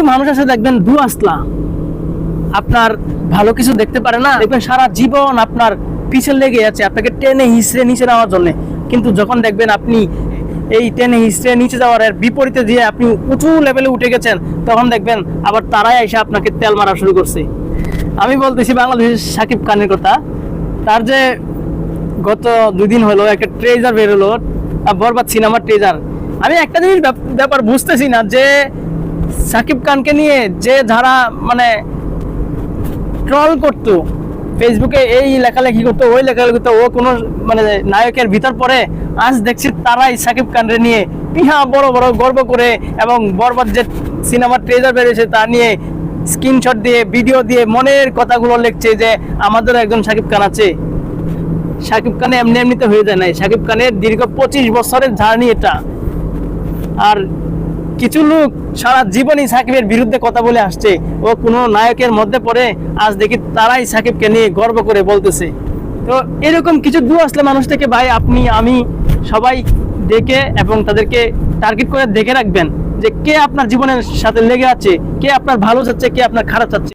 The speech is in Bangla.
কিছু মানুষ আছে দেখবেন দু আসলা আপনার ভালো কিছু দেখতে পারে না। দেখবেন সারা জীবন আপনার পিছনে লেগে আছে, আপনাকে টেনে হিসড়ে নিচে নেওয়ার জন্য। কিন্তু যখন দেখবেন আপনি এই টেনে হিসড়ে নিচে যাওয়ার বিপরীতে দিয়ে আপনি উঁচু লেভেলে উঠে গেছেন, তখন দেখবেন আবার তারাই এসে আপনাকে তেল মারা শুরু করছে। আমি বলতেছি বাংলাদেশের সাকিব খানের কথা। তার যে গত দুই দিন হলো একটা ট্রেজার বেরোলো বরবাদ সিনেমার ট্রেজার আমি একটা জিনিস ব্যাপার বুঝতেছি না যে সাকিব খানকে নিয়ে যে যারা মানে ট্রল করতো ফেসবুকে এই লেখালেখি করতো, ওই লেখালেখি করতো, ও কোনো মানে নায়কের ভিতর পড়ে, আজ দেখছি তারাই সাকিব খানরে নিয়ে ইহা বড় বড় গর্ব করে এবং বরবাদ যে সিনেমার ট্রেজার বেরিয়েছে তা নিয়ে স্ক্রিনশট দিয়ে ভিডিও দিয়ে মনের কথাগুলো লিখছে যে আমাদের একজন সাকিব খান আছে। সাকিব খানে এমনি এমনিতে হয়ে যায় নাই। সাকিব খানের দীর্ঘ পঁচিশ বছরের জার্নি এটা। আর কিছু লোক সারা জীবনই সাকিবের বিরুদ্ধে কথা বলে আসছে ও কোনো নায়কের মধ্যে পড়ে, আজ দেখি তারাই সাকিবকে নিয়ে গর্ব করে বলতেছে। তো এরকম কিছু দু আসলে মানুষ থেকে ভাই, আপনি, আমি সবাই দেখে এবং তাদেরকে টার্গেট করে দেখে রাখবেন যে কে আপনার জীবনের সাথে লেগে আছে, কে আপনার ভালো চাচ্ছে, কে আপনার খারাপ চাচ্ছে।